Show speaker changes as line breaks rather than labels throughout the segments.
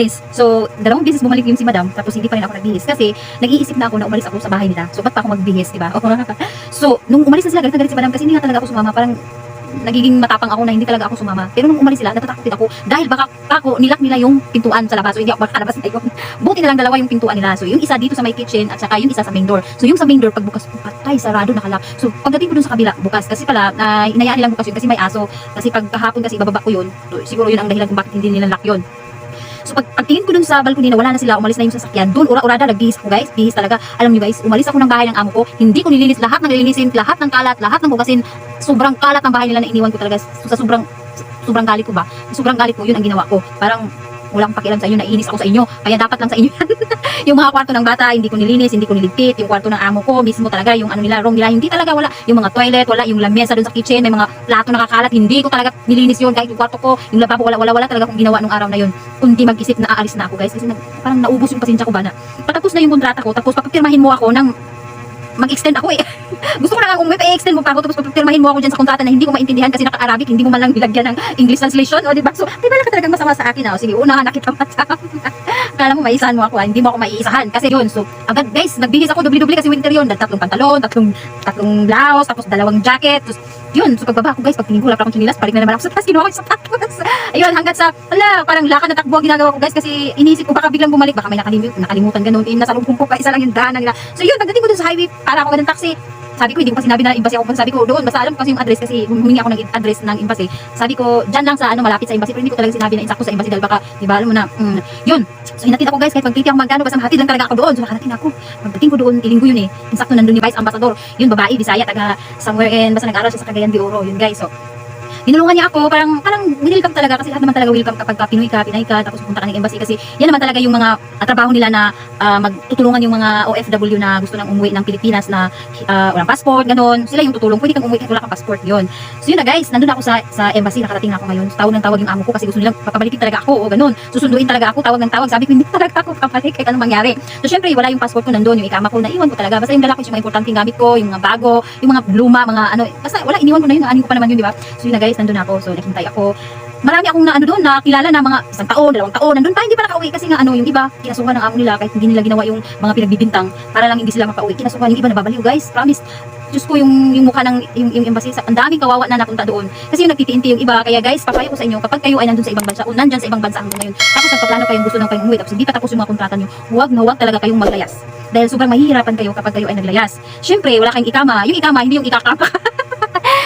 guys, so dalawang beses bumalik yung si madam, tapos hindi pa rin ako nagbihis. Kasi nag-iisip na ako na umalis ako sa bahay nila. So ba't pa ako magbihis, di ba? so, nung umalis na sila, galit na galit si madam kasi hindi nga talaga ako sumama. Parang nagiging matapang ako na hindi talaga ako sumama. Pero nung umalis sila, natatakot din ako dahil baka ako nilak nila yung pintuan sa labas. So hindi ako makalabas na yun. Buti na lang dalawa yung pintuan nila. So yung isa dito sa may kitchen at saka yung isa sa main door. So yung sa main door pagbukas patay sarado nakalak. So pagdating ko dun sa kabila bukas kasi pala uh, inayaan nilang bukas yun kasi may aso. Kasi pag kahapon kasi ibababa ko yun. So, siguro yun ang dahilan kung bakit hindi nila lock yun. So pag pagtingin ko dun sa balcony na wala na sila, umalis na yung sasakyan. Doon ura-urada nagbihis ako guys. Bihis talaga. Alam niyo guys, umalis ako ng bahay ng amo ko. Hindi ko nilinis lahat ng nilinisin, lahat ng kalat, lahat ng hugasin. Sobrang kalat ng bahay nila na iniwan ko talaga. So, sa sobrang sobrang galit ko ba? Sobrang galit ko, yun ang ginawa ko. Parang walang pakialam sa inyo, naiinis ako sa inyo. Kaya dapat lang sa inyo yan. yung mga kwarto ng bata, hindi ko nilinis, hindi ko niligpit. Yung kwarto ng amo ko, mismo talaga, yung ano nila, room nila, hindi talaga wala. Yung mga toilet, wala. Yung lamesa doon sa kitchen, may mga plato nakakalat, hindi ko talaga nilinis yun. Kahit yung kwarto ko, yung lababo, wala, wala, wala talaga akong ginawa nung araw na yun. Kundi mag-isip na aalis na ako guys. Kasi nag, parang naubos yung pasensya ko ba na. Patapos na yung kontrata ko, tapos papapirmahin mo ako ng mag-extend ako eh. Gusto ko na nga umuwi, pa-extend mo pa ako, tapos papirmahin mo ako dyan sa kontrata na hindi ko maintindihan kasi naka-Arabic, hindi mo man lang nilagyan ng English translation, o diba? So, di ba ka talagang masama sa akin, ah? Sige, unahan na kita mata. Kala mo, maisahan mo ako, ah. hindi mo ako maiisahan. Kasi yun, so, agad, guys, nagbihis ako, dubli-dubli kasi winter yun, tatlong pantalon, tatlong, tatlong blouse, tapos dalawang jacket, tapos, yun, so pagbaba ko guys, pag tingin ko wala pa akong chinilas, balik na naman ako sa taas, kinuha ko yung sapatos. Ayun, hanggat sa, ala, parang lakad na takbo ang ginagawa ko guys, kasi inisip ko baka biglang bumalik, baka may nakalimut, nakalimutan ganun, eh, nasa loob ko pa, isa lang yung daan nila. So yun, pagdating ko dun sa highway, para ako ganun taxi, sabi ko, hindi ko pa sinabi na embassy ako. Sabi ko, doon, basta alam ko kasi yung address kasi humingi ako ng address ng embassy. Sabi ko, dyan lang sa ano, malapit sa embassy. Pero hindi ko talaga sinabi na insakto sa embassy dahil baka, di ba, alam mo na, mm, yun. So, hinatid ako guys, kahit pagpiti ako magkano, basta hatid lang talaga ako doon. So, nakarating ako. Pagdating ko doon, ilinggo yun eh. Insakto nandun yung vice ambassador. Yun, babae, bisaya, taga somewhere in, basta nag-aral siya sa Cagayan de Oro. Yun guys, so, Tinulungan niya ako, parang parang welcome talaga kasi lahat naman talaga welcome kapag ka Pinoy ka, Pinay ka, tapos pupunta ka ng embassy kasi yan naman talaga yung mga uh, trabaho nila na uh, magtutulungan yung mga OFW na gusto nang umuwi ng Pilipinas na uh, walang passport, ganun. Sila yung tutulong. Pwede kang umuwi kahit wala kang passport, yun. So yun na guys, nandun ako sa sa embassy, nakarating na ako ngayon. Tawag ng tawag yung amo ko kasi gusto nilang papabalikin talaga ako o ganun. Susunduin talaga ako, tawag ng tawag. Sabi ko, hindi talaga ako papalik kahit anong mangyari. So syempre, wala yung passport ko nandun, yung ikama ko, naiwan ko talaga. Basta yung dala ko yung mga importanteng gamit ko, yung mga bago, yung mga luma, mga ano, basta wala, iniwan ko na yun, naanin ko pa naman yun, di ba? So yun na guys, nandun ako. So naghintay ako. Marami akong na ano doon, nakilala na mga isang taon, dalawang taon, nandun pa, hindi pa nakauwi kasi nga ano, yung iba, kinasuhan ng amo nila kahit hindi nila ginawa yung mga pinagbibintang para lang hindi sila makauwi. Kinasuhan yung iba nababaliw guys, promise. Diyos ko yung, yung mukha ng yung, yung embassy, ang daming kawawa na napunta doon. Kasi yung nagtitiinti yung iba, kaya guys, papayo ko sa inyo, kapag kayo ay nandun sa ibang bansa, o nandyan sa ibang bansa hanggang ngayon, tapos nagpaplano kayong gusto nang kayong umuwi, tapos hindi pa tapos yung mga kontrata nyo, huwag na huwag talaga kayong maglayas. Dahil sobrang mahihirapan kayo kapag kayo ay naglayas. Siyempre, wala kayong ikama. Yung ikama, hindi yung ikakapa.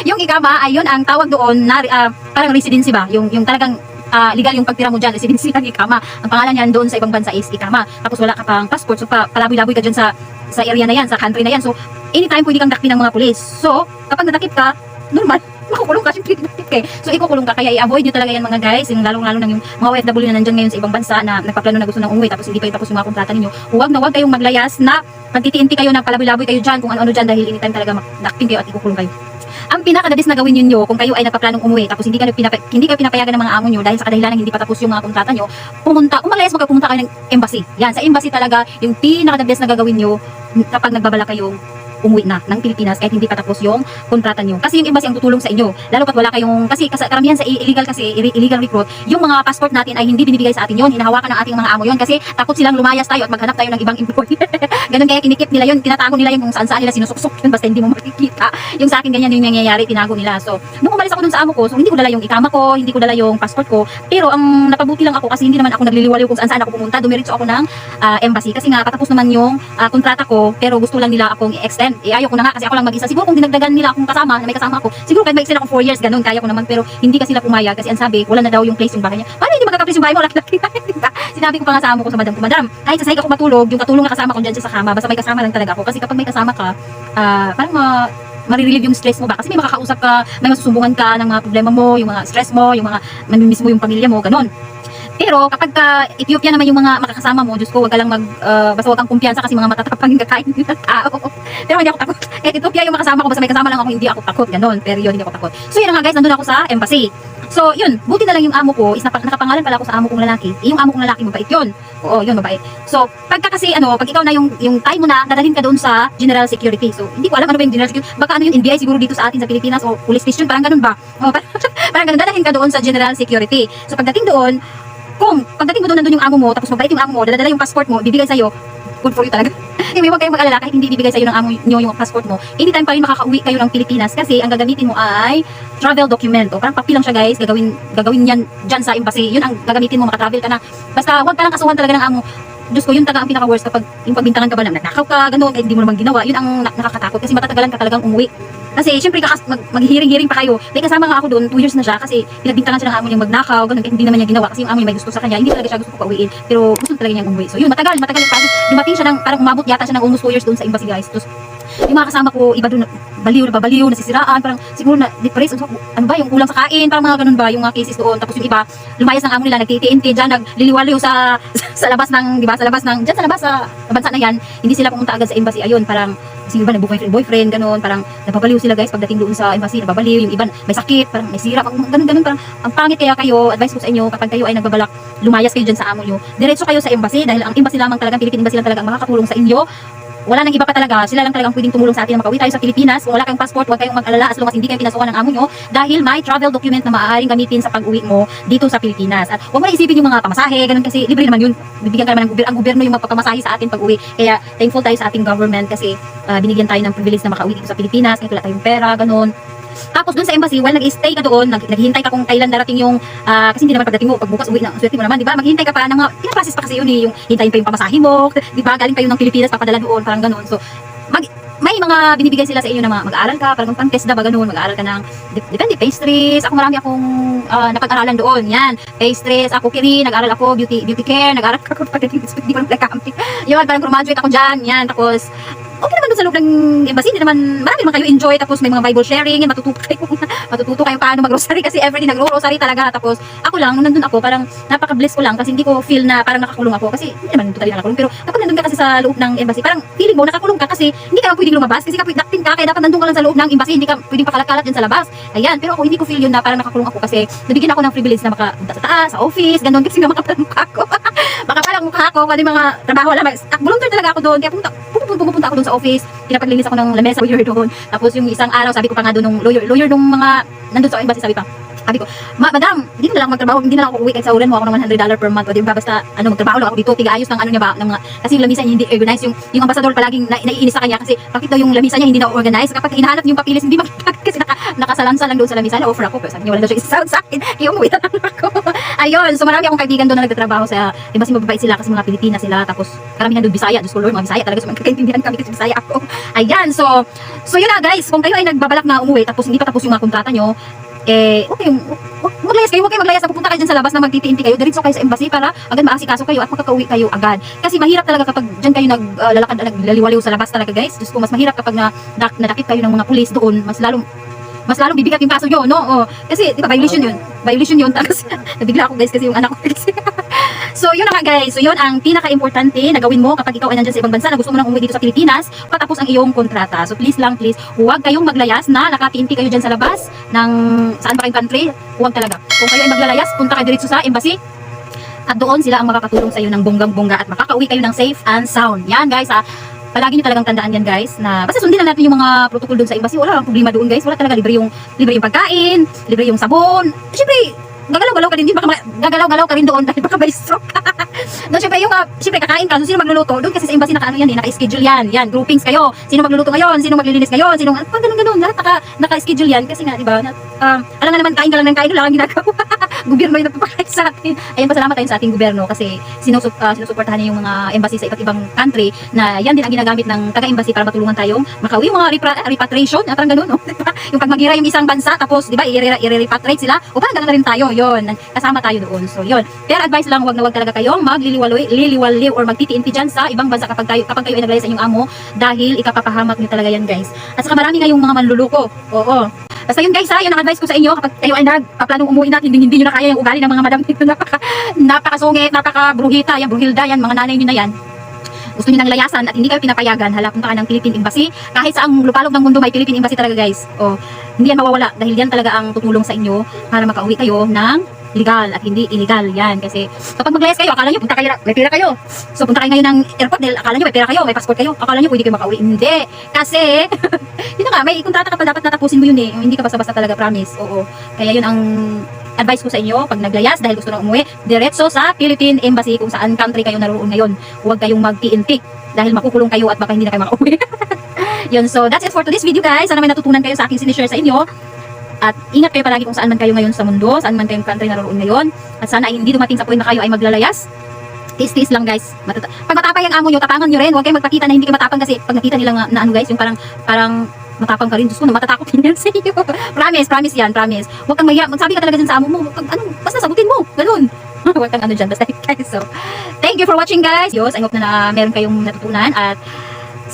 yung ikama ay yun ang tawag doon na ah, parang residency ba? Yung, yung talagang ah, legal yung pagtira mo dyan, residency ng ikama. Ang pangalan niyan doon sa ibang bansa is ikama. Tapos wala ka pang passport, so pa, palaboy-laboy ka dyan sa, sa area na yan, sa country na yan. So, anytime pwede kang dakpin ng mga pulis. So, kapag nadakip ka, normal, makukulong ka, syempre eh. So, ikukulong ka, kaya i-avoid nyo talaga yan mga guys, yung lalong-lalo ng yung mga OFW na nandyan ngayon sa ibang bansa na nagpaplano na gusto ng umuwi, tapos hindi pa tapos yung mga kontrata ninyo. Huwag na huwag kayong maglayas na pagtitiinti kayo na palaboy-laboy kayo dyan, kung ano-ano dyan, dahil anytime talaga dakpin kayo at ikukulong kayo ang pinaka-the na gawin niyo kung kayo ay nagpaplanong umuwi tapos hindi kayo hindi kayo pinapayagan ng mga amo niyo dahil sa kadahilan ng hindi pa tapos yung mga kontrata niyo, pumunta, umalayas kayo pumunta kayo ng embassy. Yan, sa embassy talaga yung pinaka-the best na gagawin niyo kapag nagbabala kayong umuwi na ng Pilipinas kahit hindi pa tapos yung kontrata nyo. Kasi yung embassy ang tutulong sa inyo. Lalo pat wala kayong, kasi kas, karamihan sa illegal kasi, illegal recruit, yung mga passport natin ay hindi binibigay sa atin yon hinahawakan ng ating mga amo yon kasi takot silang lumayas tayo at maghanap tayo ng ibang employee. Ganun kaya kinikip nila yun, tinatago nila yun kung saan saan nila sinusuksok yun basta hindi mo makikita. Yung sa akin ganyan yung nangyayari, tinago nila. So, nung umalis ako dun sa amo ko, so hindi ko dala yung ikama ko, hindi ko dala yung passport ko, pero ang napabuti lang ako kasi hindi naman ako nagliliwaliw kung saan saan ako pumunta, dumiretso ako ng ah, embassy kasi nga patapos naman yung ah, kontrata ko, pero gusto lang nila akong i-extend. Eh, ayaw ko na nga kasi ako lang mag-isa. Siguro kung dinagdagan nila akong kasama, na may kasama ako, siguro kahit mag-extend ako 4 years, ganun, kaya ko naman. Pero hindi kasi sila pumayag kasi ang sabi, wala na daw yung place yung bahay niya. Paano hindi magka-place yung bahay mo? Laki-laki diba? Sinabi ko pa nga sa amo ko sa madam ko, madam, kahit sa sahig ako matulog, yung katulong na kasama ko dyan sa kama, basta may kasama lang talaga ako. Kasi kapag may kasama ka, ah, parang ma marirelieve yung stress mo ba? Kasi may makakausap ka, may masusumbungan ka ng mga problema mo, yung mga stress mo, yung mga mamimiss mo yung pamilya mo, ganun. Pero kapag ka Ethiopia naman yung mga makakasama mo, Diyos ko, wag ka lang mag, uh, basta wag kang kumpiyansa kasi mga matatapang yung kakain ng tao. Pero hindi ako takot. Kahit Ethiopia yung makasama ko, basta may kasama lang ako, hindi ako takot. Ganon, pero yun, hindi ako takot. So yun nga guys, nandun ako sa embassy. So yun, buti na lang yung amo ko, is napa, nakapangalan pala ako sa amo kong lalaki. Eh, yung amo kong lalaki, mabait yun. Oo, yun, mabait. So, pagka kasi, ano, pag ikaw na yung, yung time mo na, dadalhin ka doon sa General Security. So, hindi ko alam ano ba yung General Security. Baka ano yung NBI siguro dito sa atin sa Pilipinas o police station, parang ganun ba? O, parang, parang ganun, dadalhin ka doon sa General Security. So, pagdating doon, kung pagdating mo doon nandun yung amo mo, tapos mabait yung amo mo, dala-dala yung passport mo, bibigay sa'yo, good for you talaga. anyway, huwag kayong mag-alala kahit hindi bibigay sa'yo ng amo nyo yung passport mo. Anytime pa rin makaka-uwi kayo ng Pilipinas kasi ang gagamitin mo ay travel document. O, parang papel lang siya guys, gagawin, gagawin yan dyan sa embassy. Yun ang gagamitin mo, makatravel ka na. Basta huwag ka lang kasuhan talaga ng amo. Diyos ko, yun talaga ang pinaka-worst kapag yung pagbintangan ka ba lang, nagnakaw ka, gano'n, kahit hindi mo naman ginawa, yun ang na- nakakatakot kasi matatagalan ka talagang umuwi. Kasi syempre kakas, mag, maghihiring-hiring pa kayo. May kasama nga ako doon, 2 years na siya kasi pinagbintangan siya ng amo niyang magnakaw, ganun, hindi naman niya ginawa kasi yung amo niya may gusto sa kanya, hindi talaga siya gusto pauwiin. Pero gusto talaga niyang umuwi. So yun, matagal, matagal yung process. Dumating siya ng, parang umabot yata siya ng almost 2 years doon sa embassy guys. Tapos yung mga kasama ko, iba doon, baliw na babaliw, nasisiraan, parang siguro na depressed, ano, ba, yung kulang sa kain, parang mga ganun ba, yung mga cases doon. Tapos yung iba, lumayas ng amo nila, nagtitiinti dyan, nagliliwaliw sa, sa labas ng, di ba, sa labas ng, dyan sa labas sa, sa bansa na yan, hindi sila pumunta agad sa embassy, ayun, parang, kasi yung iba nag-boyfriend, boyfriend, ganun, parang napabaliw sila guys pagdating doon sa embassy, nababaliw, yung iba may sakit, parang may sira, ganun, ganun, parang ang pangit kaya kayo, advice ko sa inyo, kapag kayo ay nagbabalak, lumayas kayo dyan sa amo nyo, diretso kayo sa embassy, dahil ang embassy lamang talaga, Philippine Embassy lang talaga ang makakatulong sa inyo, wala nang iba pa talaga. Sila lang talagang pwedeng tumulong sa atin na makauwi tayo sa Pilipinas. Kung wala kayong passport, huwag kayong mag-alala as long as hindi kayo pinasukan ng amo nyo dahil may travel document na maaaring gamitin sa pag-uwi mo dito sa Pilipinas. At huwag mo na isipin yung mga pamasahe, ganun kasi libre naman yun. Bibigyan ka naman ng gobyerno, ang gobyerno yung magpapamasahe sa atin pag-uwi. Kaya thankful tayo sa ating government kasi ah, binigyan tayo ng privilege na makauwi dito sa Pilipinas, kahit wala tayong pera, ganun. Tapos dun sa embassy, while nag-stay ka doon, nag naghihintay ka kung kailan darating yung, ah, kasi hindi naman pagdating mo, pagbukas uwi na, swerte mo naman, di ba? Maghihintay ka pa ng mga, pinaprocess pa kasi yun eh, yung hintayin pa yung pamasahe mo, di ba? Galing pa yun ng Pilipinas, papadala doon, parang ganun. So, mag, may mga binibigay sila sa inyo na mag-aaral ka, parang pang test na ba ganun, mag-aaral ka ng, dep- depende, pastries, ako marami akong ah, napag-aralan doon, yan, pastries, ako kiri, nag-aral ako, beauty beauty care, nag-aral ako pagdating, hindi ko lang yun, parang graduate ako dyan, yan, tapos, okay naman doon sa loob ng embassy, hindi naman, marami naman kayo enjoy, tapos may mga Bible sharing, matututo kayo, matututo kayo paano mag-rosary, kasi everyday nagro-rosary talaga, tapos, ako lang, nung nandun ako, parang, napaka-bless ko lang, kasi hindi ko feel na parang nakakulong ako, kasi, hindi naman totally nakakulong, pero, kapag nandun ka kasi sa loob ng embassy, parang, feeling mo, nakakulong ka, kasi, hindi ka pwedeng lumabas, kasi kapag daktin ka, kaya dapat nandun ka lang sa loob ng embassy, hindi ka pwedeng pakalat-kalat sa labas, ayan, pero ako, hindi ko feel yun na parang nakakulong ako, kasi, nabigyan ako ng privilege na makapunta sa taas, sa office, ganun, kasi nga makapalang mukha ko, makapalang mukha ko, pwede mga trabaho lang, volunteer talaga ako doon, kaya pumunta, pupunta, pupunta ako doon sa office, pinapaglinis ako ng lamesa, lawyer doon, tapos yung isang araw, sabi ko pa nga doon, nung lawyer, lawyer nung mga, nandun sa embassy, sabi pa, sabi ko, Ma, madam, hindi na lang magtrabaho, hindi na lang ako uwi kahit sa mo ako ng $100 per month, o di ba, basta, ano, magtrabaho lang ako dito, tiga-ayos ng ano niya ba, ng mga, kasi yung lamisa niya hindi organized, yung, yung ambassador palaging na, naiinis sa kanya, kasi bakit daw yung lamisa niya hindi na organized, kapag hinahanap yung papilis, hindi makikita, kasi naka, nakasalansa lang doon sa lamisa, na-offer ako, pero sabi niya, wala daw siya isa sa akin, kaya umuwi na ako. Ayun, so marami akong kaibigan doon na nagtatrabaho sa, embassy mababait sila, kasi mga Pilipinas sila, tapos, karamihan doon Bisaya, Diyos ko Lord, mga Bisaya talaga, so magkakaintindihan kami kasi Bisaya ako. Ayan, so, so yun na guys, kung kayo ay nagbabalak na umuwi, tapos hindi pa tapos yung mga kontrata nyo, eh, okay, maglayas kayo, huwag kayo maglayas, pupunta kayo dyan sa labas na magtitiinti kayo, diretso kayo sa embassy para agad maasikaso kayo at makakauwi kayo agad. Kasi mahirap talaga kapag dyan kayo naglalakad, naglaliwaliw sa labas talaga guys. Diyos ko, mas mahirap kapag na, na, nadakip kayo ng mga pulis doon, mas lalong mas lalong bibigat yung kaso nyo, no? O, kasi, di ba, violation yun. Violation yun. Tapos, nabigla ako guys kasi yung anak ko so, yun nga guys. So, yun ang pinaka-importante na gawin mo kapag ikaw ay nandyan sa ibang bansa na gusto mo nang umuwi dito sa Pilipinas, patapos ang iyong kontrata. So, please lang, please, huwag kayong maglayas na nakatiinti kayo dyan sa labas ng saan ba kayong country. Huwag talaga. Kung kayo ay maglalayas, punta kayo diretso sa embassy, at doon sila ang makakatulong sa iyo ng bonggang-bongga at makakauwi kayo ng safe and sound. Yan guys ha. Palagi nyo talagang tandaan yan guys na basta sundin lang natin yung mga protocol doon sa embassy. Wala lang problema doon guys. Wala talaga libre yung libre yung pagkain, libre yung sabon. Siyempre, gagalaw-galaw ka din din baka gagalaw-galaw ka rin doon dahil baka may stroke doon syempre yung uh, syempre kakain ka, so sino magluluto? Doon kasi sa embassy naka ano yan eh, naka-schedule yan. Yan, groupings kayo. Sino magluluto ngayon? Sino maglilinis ngayon? Sino ano, ganun ganun lahat naka naka-schedule yan kasi nga, di ba? Na, um, alam nga naman kain ka lang ng kain, wala kang ginagawa. gobyerno yung nagpapakain sa atin. Ayun, pasalamat tayo sa ating gobyerno kasi sinusup, uh, sinusuportahan niya yung mga embassy sa iba't ibang country na yan din ang ginagamit ng taga-embassy para matulungan tayong makauwi yung mga repra- repatriation, ah, parang ganun, no? Yung pag magira yung isang bansa, tapos, di ba, i-repatriate sila, o parang ganun na rin tayo, yun, kasama tayo doon. So, yun. Pero advice lang, wag na wag talaga kayong magliliwaloy, liliwaliw, or magtitiinti dyan sa ibang bansa kapag, tayo, kapag kayo ay naglaya sa inyong amo, dahil ikapapahamak nyo talaga yan, guys. At saka marami ngayong mga manluluko. Oo. Basta yun guys ha, yun ang advice ko sa inyo kapag kayo ay nagpaplanong umuwi na, hindi hindi nyo na kaya yung ugali ng mga madam dito, napaka, napakasungit, napaka-bruhita, yan, bruhilda, yan, mga nanay nyo na yan. Gusto nyo nang layasan at hindi kayo pinapayagan, hala, punta ka ng Philippine Embassy. Kahit sa ang lupalog ng mundo may Philippine Embassy talaga guys. O, hindi yan mawawala dahil yan talaga ang tutulong sa inyo para makauwi kayo ng legal at hindi illegal yan kasi kapag maglayas kayo akala nyo punta kayo may pera kayo so punta kayo ngayon ng airport dahil akala nyo may pera kayo may passport kayo akala nyo pwede kayo makauwi hindi kasi yun na nga, may kontrata ka pa dapat natapusin mo yun eh. Hindi ka basta-basta talaga promise. Oo. Kaya yun ang advice ko sa inyo, pag naglayas dahil gusto nang umuwi, diretso sa Philippine Embassy kung saan country kayo naroon ngayon. Huwag kayong mag-TNT dahil makukulong kayo at baka hindi na kayo makauwi. Yun, so that's it for today's video guys. Sana may natutunan kayo sa aking sinishare sa inyo. At ingat kayo palagi kung saan man kayo ngayon sa mundo, saan man kayong country naroon ngayon. At sana ay hindi dumating sa point na kayo ay maglalayas. Tiis-tiis lang guys. Matata- pag matapang yung amo nyo, tapangan nyo rin. Huwag kayong magpakita na hindi kayo matapang kasi pag nakita nila na ano guys, yung parang, parang matapang ka rin. Diyos ko, na matatakot din yan sa iyo. promise, promise yan, promise. Huwag kang mahiya. Magsabi ka talaga dyan sa amo mo. Kang, ano, basta sagutin mo. Ganun. Huwag kang ano dyan. Basta guys. So, thank you for watching guys. Yos, I hope na, na meron kayong natutunan at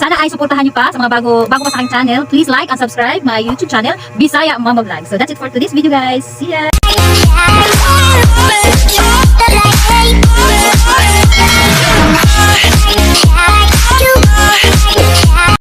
sana ay suportahan nyo pa sa mga bago, bago pa sa aking channel. Please like and subscribe my YouTube channel, Bisaya Mama Vlog. So that's it for today's video guys. See ya!